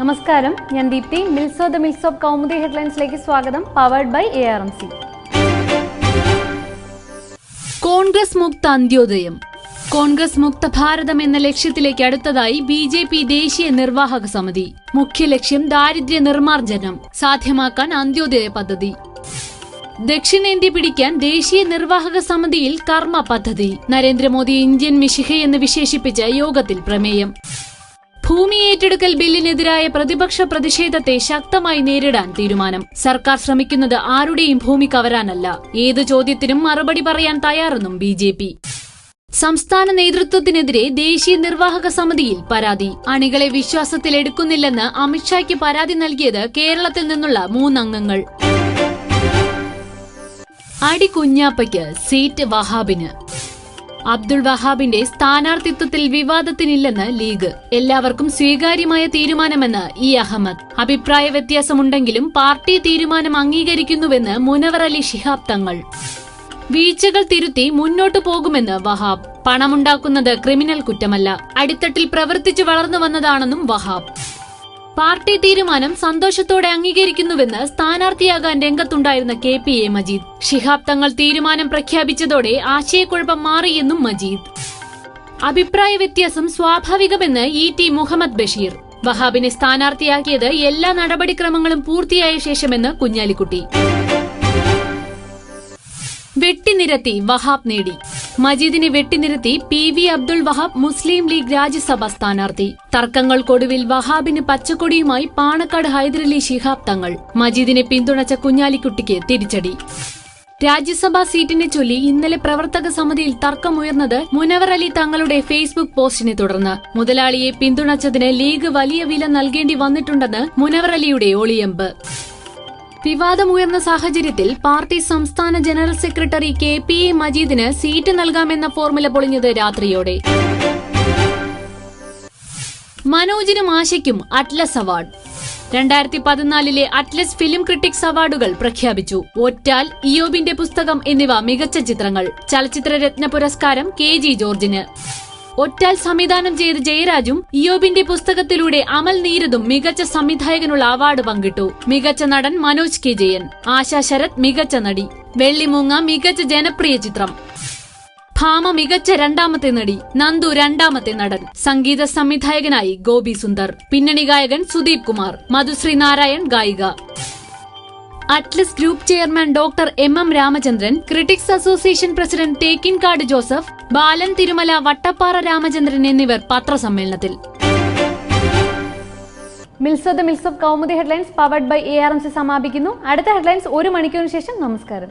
നമസ്കാരം. ഞാൻ Deepthi. Mills the mills of Kaumudi ഹെഡ്ലൈൻസിലേക്ക് സ്വാഗതം powered by A R M C Congress മുക്ത അന്ത്യോദയം. കോൺഗ്രസ് മുക്ത ഭാരതം എന്ന ലക്ഷ്യത്തിലേക്ക് അടുത്തതായി ബി ജെ പി ദേശീയ നിർവാഹക സമിതി. മുഖ്യ ലക്ഷ്യം ദാരിദ്ര്യ നിർമ്മാർജനം സാധ്യമാക്കാൻ അന്ത്യോദയ പദ്ധതി. ദക്ഷിണേന്ത്യ പിടിക്കാൻ ദേശീയ നിർവാഹക സമിതിയിൽ കർമ്മ പദ്ധതി. നരേന്ദ്രമോദി ഇന്ത്യൻ മിഷിഹയെന്ന് വിശേഷിപ്പിച്ച യോഗത്തിൽ പ്രമേയം. ഭൂമി ഏറ്റെടുക്കൽ ബില്ലിനെതിരായ പ്രതിപക്ഷ പ്രതിഷേധത്തെ ശക്തമായി നേരിടാൻ തീരുമാനം. സർക്കാർ ശ്രമിക്കുന്നത് ആരുടെയും ഭൂമി കവരാനല്ല. ഏത് ചോദ്യത്തിനും മറുപടി പറയാൻ തയ്യാറെന്നും ബി ജെ പി സംസ്ഥാന നേതൃത്വത്തിനെതിരെ ദേശീയ നിർവാഹക സമിതിയിൽ പരാതി. അണികളെ വിശ്വാസത്തിലെടുക്കുന്നില്ലെന്ന് അമിത്ഷായ്ക്ക് പരാതി നൽകിയത് കേരളത്തിൽ നിന്നുള്ള മൂന്നംഗങ്ങൾ. അടി കുഞ്ഞാപ്പയ്ക്ക് സീറ്റ് വഹാബിന്. അബ്ദുൾ വഹാബിന്റെ സ്ഥാനാർത്ഥിത്വത്തിൽ വിവാദത്തിനില്ലെന്ന് ലീഗ്. എല്ലാവർക്കും സ്വീകാര്യമായ തീരുമാനമെന്ന് ഇ അഹമ്മദ്. അഭിപ്രായ വ്യത്യാസമുണ്ടെങ്കിലും പാർട്ടി തീരുമാനം അംഗീകരിക്കുന്നുവെന്ന് മുനവർ അലി ശിഹാബ് തങ്ങൾ. വീഴ്ചകൾ തിരുത്തി മുന്നോട്ടു പോകുമെന്ന് വഹാബ്. പണമുണ്ടാക്കുന്നത് ക്രിമിനൽ കുറ്റമല്ല. അടിത്തട്ടിൽ പ്രവർത്തിച്ചു വളർന്നു വന്നതാണെന്നും വഹാബ്. പാർട്ടി തീരുമാനം സന്തോഷത്തോടെ അംഗീകരിക്കുന്നുവെന്ന് സ്ഥാനാർത്ഥിയാകാൻ രംഗത്തുണ്ടായിരുന്ന K P A Majeed. Shihab Thangal തീരുമാനം പ്രഖ്യാപിച്ചതോടെ ആശയക്കുഴപ്പം മാറിയെന്നും മജീദ്. അഭിപ്രായ വ്യത്യാസം സ്വാഭാവികമെന്ന് ഇ ടി മുഹമ്മദ് ബഷീർ. വഹാബിനെ സ്ഥാനാർത്ഥിയാക്കിയത് എല്ലാ നടപടിക്രമങ്ങളും പൂർത്തിയായ ശേഷമെന്ന് കുഞ്ഞാലിക്കുട്ടി. വെട്ടിനിരത്തി വഹാബ് നേടി. മജീദിനെ വെട്ടിനിരത്തി പി വി അബ്ദുൾ വഹാബ് മുസ്ലിം ലീഗ് രാജ്യസഭ സ്ഥാനാർത്ഥി. തർക്കങ്ങൾക്കൊടുവിൽ വഹാബിന് പച്ചക്കൊടിയുമായി പാണക്കാട് ഹൈദരലി ശിഹാബ് തങ്ങൾ. മജീദിനെ പിന്തുണച്ച കുഞ്ഞാലിക്കുട്ടിക്ക് തിരിച്ചടി. രാജ്യസഭാ സീറ്റിനെ ചൊല്ലി ഇന്നലെ പ്രവർത്തക സമിതിയിൽ തർക്കമുയർന്നത് മുനവർ അലി തങ്ങളുടെ ഫേസ്ബുക്ക് പോസ്റ്റിനെ തുടർന്ന്. മുതലാളിയെ പിന്തുണച്ചതിന് ലീഗ് വലിയ വില നൽകേണ്ടി വന്നിട്ടുണ്ടെന്ന് മുനവർ അലിയുടെ ഒളിയമ്പ്. വിവാദമുയർന്ന സാഹചര്യത്തിൽ പാർട്ടി സംസ്ഥാന general secretary K P A മജീദിന് seat നൽകാമെന്ന ഫോർമുല പൊളിഞ്ഞത് രാത്രിയോടെ. മനോജിനും ആശയ്ക്കും അറ്റ്ലസ് അവാർഡ്. രണ്ടായിരത്തി പതിനാലിലെ അറ്റ്ലസ് ഫിലിം ക്രിട്ടിക്സ് അവാർഡുകൾ പ്രഖ്യാപിച്ചു. ഒറ്റാൽ ഇയോബിന്റെ പുസ്തകം എന്നിവ മികച്ച ചിത്രങ്ങൾ. ചലച്ചിത്ര രത്ന പുരസ്കാരം കെ ജി ജോർജിന്. ഒറ്റാൽ സംവിധാനം ചെയ്ത ജയരാജും ഇയോബിന്റെ പുസ്തകത്തിലൂടെ അമൽ നീരദും മികച്ച സംവിധായകനുള്ള അവാർഡ് പങ്കിട്ടു. മികച്ച നടൻ മനോജ് കെ ജയൻ. ആശാ ശരത് മികച്ച നടി. വെള്ളിമൂങ്ങ മികച്ച ജനപ്രിയ ചിത്രം. ഭാമ മികച്ച രണ്ടാമത്തെ നടി. നന്ദു രണ്ടാമത്തെ നടൻ. സംഗീത സംവിധായകനായി ഗോപി സുന്ദർ. പിന്നണി ഗായകൻ സുദീപ് കുമാർ. മധുശ്രീ നാരായൺ ഗായിക. Atlas group chairman doctor M M Ramachandran critics association president Thekkinkadu Joseph Balan Thirumala Vattappara Ramachandran എന്നിവർ പത്രസമ്മേളനത്തിൽ. മിൽസ് മിൽസഫ് Kaumudi headlines powered by A R M C സമാപിക്കുന്നു. അടുത്ത ഹെഡ്ലൈൻസ് ഒരു മണിക്കൂറിന് ശേഷം. നമസ്കാരം.